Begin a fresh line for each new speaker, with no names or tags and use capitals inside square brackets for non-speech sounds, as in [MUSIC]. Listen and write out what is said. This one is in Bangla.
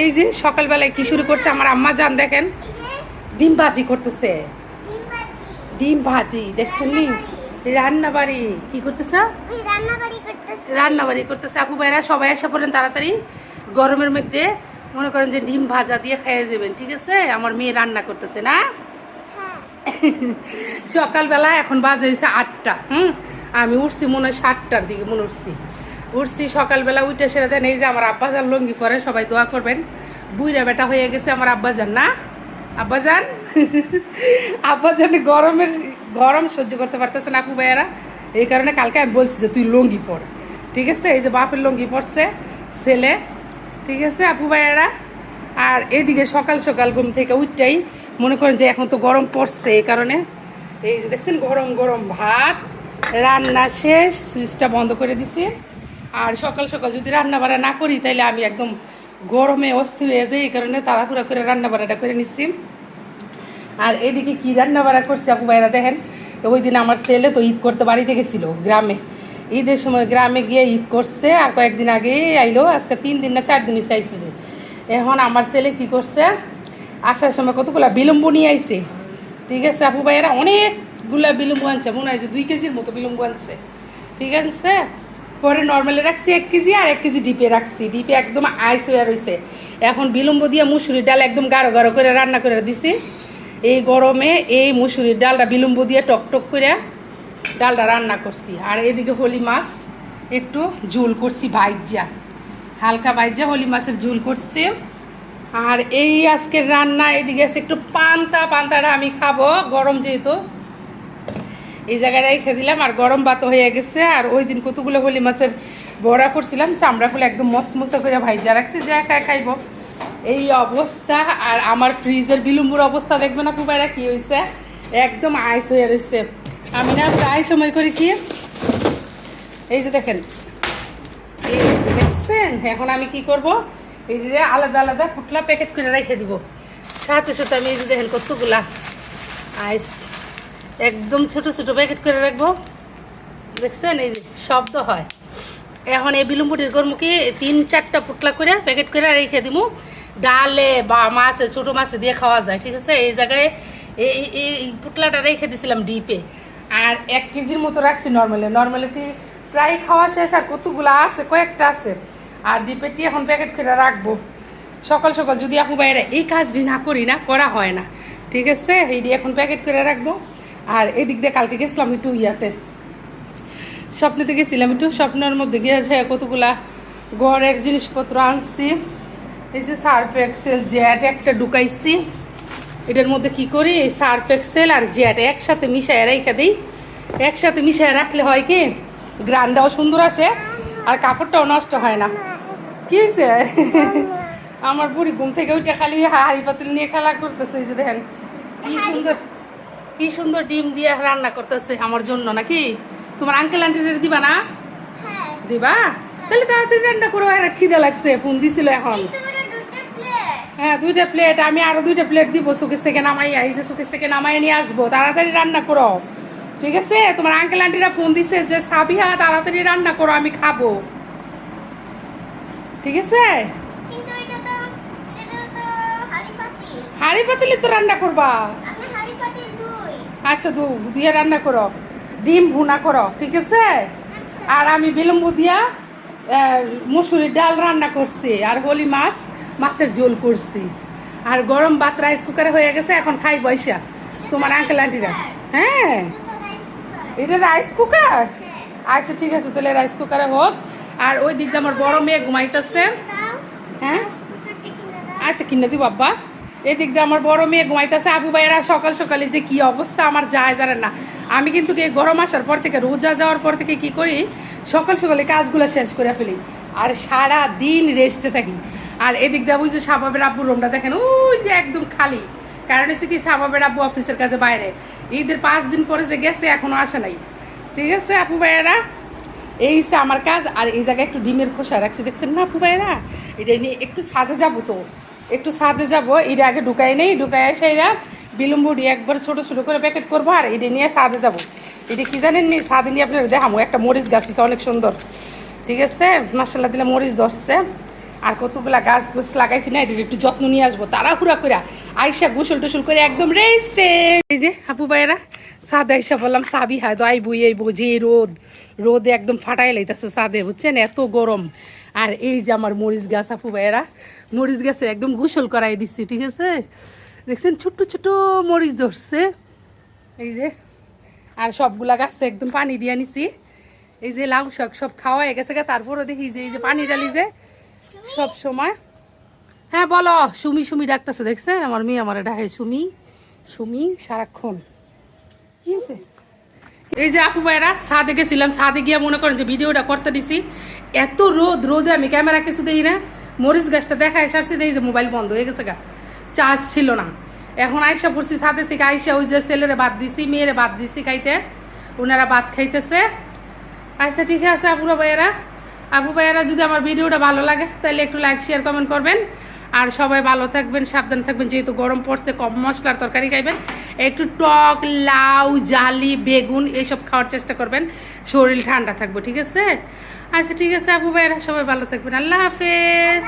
এই যে সকালবেলায় কি শুরু করছে? আমার আম্মা যান দেখেন, ডিম ভাজি করতেছে। ডিম ভাজি, দেখছেন নি? রান্না বাড়ি কি করতেছে? রান্না বাড়ি করতেছে। আপু ভাইরা সবাই এসে পড়েন তাড়াতাড়ি। গরমের মধ্যে মনে করেন যে ডিম ভাজা দিয়ে খেয়ে যাবেন, ঠিক আছে? আমার মেয়ে রান্না করতেছে, না? সকালবেলা এখন বাজে হয়েছে আটটা, হুম? আমি উঠছি মনে হয় সাতটার দিকে, মনে উঠছি। উঠছি, সকালবেলা উঠে সেরে দেন, এই যে আমার আব্বাজান লঙ্গি পরে, সবাই দোয়া করবেন। বুইরা বেটা হয়ে গেছে আমার আব্বাজান, না? আব্বাজান? [LAUGHS] আব্বাজান গরমের, গরম সহ্য করতে পারতেছে না আপু ভাইয়ারা। এই কারণে কালকে আমি বলছি যে, তুই লঙ্গি পর। ঠিক আছে? এই যে বাপের লঙ্গি পরছে, ছেলে। ঠিক আছে, আপু ভাইয়ারা? আর এদিকে সকাল সকাল ঘুম থেকে উঠতেই মনে করেন যে এখন তো গরম পড়ছে এই কারণে। এই যে দেখছেন, গরম গরম ভাত, রান্না শেষ, সুইচটা বন্ধ করে দিছি। আর সকাল সকাল যদি রান্না বাড়া না করি তাহলে আমি একদম গরমে অস্থির হয়ে যাই, এই কারণে তাড়াহুড়া করে রান্না বাড়াটা করে নিচ্ছি। আর এদিকে কি রান্না বাড়া করছে আপু ভাইরা দেখেন, ওই দিন আমার ছেলে তো ঈদ করতে বাড়িতে গেছিল গ্রামে। ঈদের সময় গ্রামে গিয়ে ঈদ করছে, আর কয়েকদিন আগে আইলো, আজকে তিন দিন না চার দিন চাইছে যে। এখন আমার ছেলে কি করছে, আসার সময় কতগুলা বিলম্ব নিয়ে আইছে। ঠিক আছে আপু ভাইয়েরা, অনেকগুলা বিলম্ব আনছে, মনে হয় যে দুই কেজির মতো বিলম্ব আনছে। ঠিক আছে? পরে নর্মালে রাখছি এক কেজি আর এক কেজি ডিপে রাখছি। ডিপে একদম আইস হয়ে রয়েছে এখন বিলম্ব দিয়ে মুসুরির ডাল একদম গাঢ় গাঢ় করে রান্না করে দিছি। এই গরমে এই মুসুরির ডালটা বিলম্ব দিয়ে টক টক করে ডালটা রান্না করছি। আর এদিকে হলি মাছ একটু ঝুল করছি ভাইজা হালকা ভাইজা হলি মাছের ঝুল করছি। আর এই আজকের রান্না এদিকে আছে একটু পান্তা। পান্তাটা আমি খাব, গরম যেহেতু। এই জায়গায় রেখে দিলাম, আর গরম ভাত হয়ে গেছে। আর ওই দিন কতগুলো হলি মাছের বড়া করছিলাম, চামড়াগুলো একদম মসমসা করে ভাইজা রাখছি, যা খায় খাইব। এই অবস্থা, আর আমার ফ্রিজের বিলম্বুর অবস্থা দেখবে না খুবাইরা কি হয়েছে একদম আইস হয়ে রয়েছে আমি না প্রায় সময় করি কি, এই যে দেখেন, এই যে দেখছেন? এখন আমি কি করব? এই যে আলাদা আলাদা পুটলা প্যাকেট করে রেখে দিব। সাথে সাথে আমি এই যে দেখেন কতগুলা আইস একদম ছোট ছোট প্যাকেট করে রাখব। দেখছেন, এই শব্দ হয়। এখন এই বিলম্বটির কর্মকে তিন চারটা পুটলা করে প্যাকেট করে রেখে দিব ডালে বা মাছে, ছোটো মাছে দিয়ে খাওয়া যায়, ঠিক আছে? এই জায়গায় এই পুটলাটা রেখে দিয়েছিলাম ডিপে। আর এক কেজির মতো রাখছি নর্মালি নর্মালিটি প্রায় খাওয়া শেষ আর কতগুলো আছে? কয়েকটা আছে। আর ডিপেটি এখন প্যাকেট করে রাখব। সকাল সকাল যদি আপু বাইরে এই কাজটি না করি না, করা হয় না। ঠিক আছে? এই দিয়ে এখন প্যাকেট করে রাখব। আর এদিক দিয়ে কালকে গেছিলাম একটু ইয়াতে। স্বপ্নেতে গেছিলাম একটু, স্বপ্নের মধ্যে গিয়েছে কতগুলা ঘরের জিনিসপত্র আনছি। এই যে সার্ফ এক্সেল, জ্যাট একটা ঢুকাইছি। এটার মধ্যে কি করি? এই সার্ফ এক্সেল আর জ্যাট একসাথে মিশায় রেখে দিই। একসাথে মিশায় রাখলে হয় কি? গ্রানটাও সুন্দর আসে আর কাপড়টাও নষ্ট হয় না। কি হয়েছে আমার বুড়ি ঘুম থেকে ওইটা খালি হাড়ি পাতিল নিয়ে খেলা করতেছে, এই যে দেখেন, কি সুন্দর। কি সুন্দর ডিম দিয়ে রান্না করতেছে আমার জন্য নাকি? তোমার আঙ্কেল আন্টিদের দিবা না?
হ্যাঁ।
দিবা? তাহলে তাড়াতাড়ি রান্না করো আর খিদে লাগছে ফোন দিছিল এখন। হ্যাঁ দুইটা প্লেট আমি আরও দুইটা প্লেট দিব সুকেশ থেকে নামাই এই যে সুকেশ থেকে নামাই নিয়ে আসব তাড়াতাড়ি রান্না করো। ঠিক আছে? তোমার আঙ্কেল আন্টিরা ফোন দিছে যে সাবিহা তাড়াতাড়ি রান্না করো আমি খাব। ঠিক আছে?
হাড়ি পাতি
হাড়ি পাতিলে তো রান্না করবা।
দুই
আচ্ছা দু দিয়ে রান্না করো, ডিম ভুনা করো, ঠিক আছে? আর আমি বিলম্ব দিয়া মসুরির ডাল রান্না করছি, আর হলি মাছ, মাছের ঝোল করছি। আর গরম ভাত রাইস কুকারে হয়ে গেছে, এখন খাই বৈশা তোমার আঙ্কেল আন্টিরা হ্যাঁ?
এটা রাইস কুকার
আচ্ছা ঠিক আছে, তাহলে রাইস কুকারে হোক। আর ওই দিকটা আমার বড় মেয়ে ঘুমাইতেছে। হ্যাঁ? আচ্ছা কিনে দিব, আব্বা। এদিক দিয়ে আমার বড় মেয়ে ঘুমাইতেছে, আবু ভাইয়েরা সকাল সকালে যে কি অবস্থা, আমার যায় জানেন না। আমি কিন্তু এই গরম আসার পর থেকে, রোজা যাওয়ার পর থেকে কি করি, সকাল সকালে কাজগুলো শেষ করে ফেলি। আর সারা দিন রেস্টে থাকি। আর এদিক দিয়ে বুঝছে সাবাবের আব্বুর রুমটা দেখেন, ওই যে একদম খালি। কারণ হচ্ছে কি সাবাবের আব্বু অফিসের কাছে বাইরে। ঈদের পাঁচ দিন পরে যে গেছে, এখনও আসে নাই। ঠিক আছে আপু ভাইয়েরা? এই হচ্ছে আমার কাজ। আর এই জায়গায় একটু ডিমের খোসা রাখছি, দেখছেন না আপু ভাইয়েরা? এটা নিয়ে একটু ছাদে যাব তো। একটু ছাদে যাব এটা আগে ঢুকাই নেই, ঢুকাই এসে এরা বিলম্বুড়ি একবার ছোট ছোট করে প্যাকেট করব আর এটা নিয়ে ছাদে যাব। এটা কি জানেন নি? ছাদে নিয়ে আপনার দেখাবো একটা মরিচ গাছ আছে অনেক সুন্দর। ঠিক আছে? মার্শাল্লাহ দিলে মরিচ ধরছে। আর কতগুলা গাছ গুছ লাগাইছি না, এটার একটু যত্ন নিয়ে আসব, তাড়াহুড়া করে আইসা গোসল টোসল করে একদম রেস্টে। এই যে আপু ভাইয়েরা, সাদে আইসা বললাম, সাবি হ্যাঁ দই বই, এই যে রোদ। রোদে একদম ফাটাই লাইতেছে সাদে, বুঝছেন? এত গরম। আর এই যে আমার মরিচ গাছ, আপু ভাইয়েরা, মরিচ গাছের একদম গোসল করাই দিচ্ছি ঠিক আছে? দেখছেন, ছোট্ট ছোট মরিচ ধরছে। এই যে, আর সবগুলা গাছে একদম পানি দিয়ে নিছি। এই যে লাউ শাক সব খাওয়া হয়ে গেছে তারপরও দেখি যে এই যে পানি ডালি যে, সব সময় হ্যাঁ বলো। সুমি সুমি ডাকতেছে, দেখছেন? আমার মেয়ে আমার ডাকে, সুমি। সুমি, সারাক্ষণ। ঠিক আছে এই যে আপু ভাইরা সাদে গেছিলাম। সাদে গিয়ে মনে করেন যে ভিডিওটা করতে দিছি। এত রোদ, রোদে আমি ক্যামেরা কিছু দিই না। মরিচ গাছটা দেখায় সারছি এই যে মোবাইল বন্ধ হয়ে গেছে গা। চার্জ ছিল না। এখন আইসা পড়ছি ছাদের থেকে আইসা ওই যে ছেলেরে বাদ দিছি, মেয়েরে বাদ দিছি খাইতে। ওনারা ভাত খাইতেছে। আচ্ছা ঠিক আছে আপুরা ভাইয়েরা। আপু ভাইয়েরা, যদি আমার ভিডিওটা ভালো লাগে, তাহলে একটু লাইক শেয়ার কমেন্ট করবেন। আর সবাই ভালো থাকবেন, সাবধান থাকবেন, যেহেতু গরম পড়ছে, কম মশলার তরকারি খাইবেন। একটু টক, লাউ, জালি, বেগুন, এসব খাওয়ার চেষ্টা করবেন। শরীর ঠান্ডা থাকবে, ঠিক আছে? আচ্ছা ঠিক আছে আপু ভাইয়েরা, সবাই ভালো থাকবেন। আল্লাহ হাফেজ।